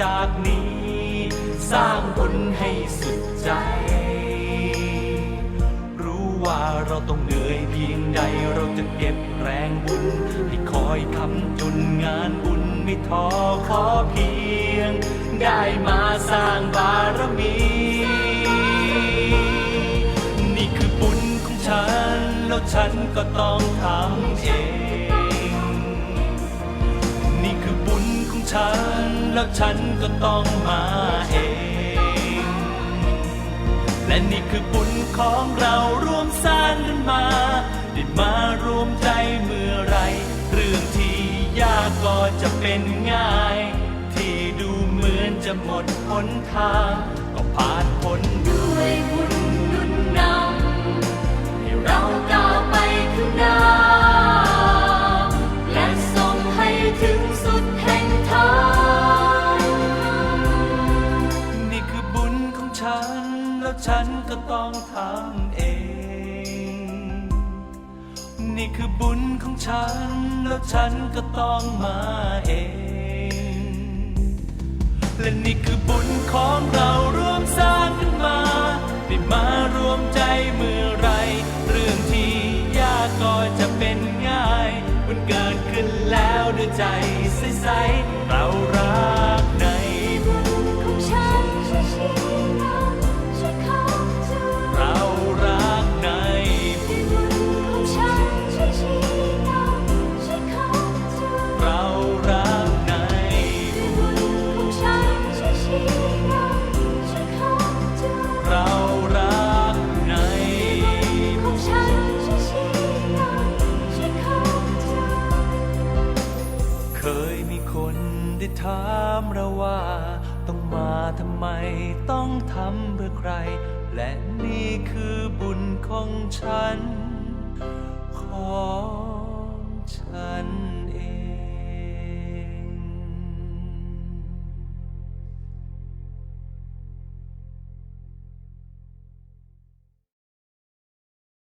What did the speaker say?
จากนี้ สร้างบุญให้สุดใจ รู้ว่าเราต้องเหนื่อยเพียงใดเราจะเก็บแรงบุญ ให้คอยคำจุนงานบุญไม่ท้อขอเพียง ได้มาสร้างบารมี นี่คือบุญของฉัน แล้วฉันก็ต้องทำเอง ฉัน แล้วฉันก็ต้องมาเอง และนี่คือบุญของเราร่วมสร้างกันมาได้มารวมใจเมื่อไร เรื่องที่ยากก็จะเป็นง่าย ที่ดูเหมือนจะหมดหนทาง แล้วฉันก็ต้องทำเอง นี่คือบุญของฉัน แล้วฉันก็ต้องมาเอง และนี่คือบุญของเราร่วมสร้างกันมาได้มารวมใจเมื่อไร เรื่องที่ยากก็จะเป็นง่าย มันเกิดขึ้นแล้วด้วยใจใสๆ ได้ถามเราว่า ต้องมาทำไมต้องทำเพื่อใคร และนี่คือบุญของฉัน ของฉัน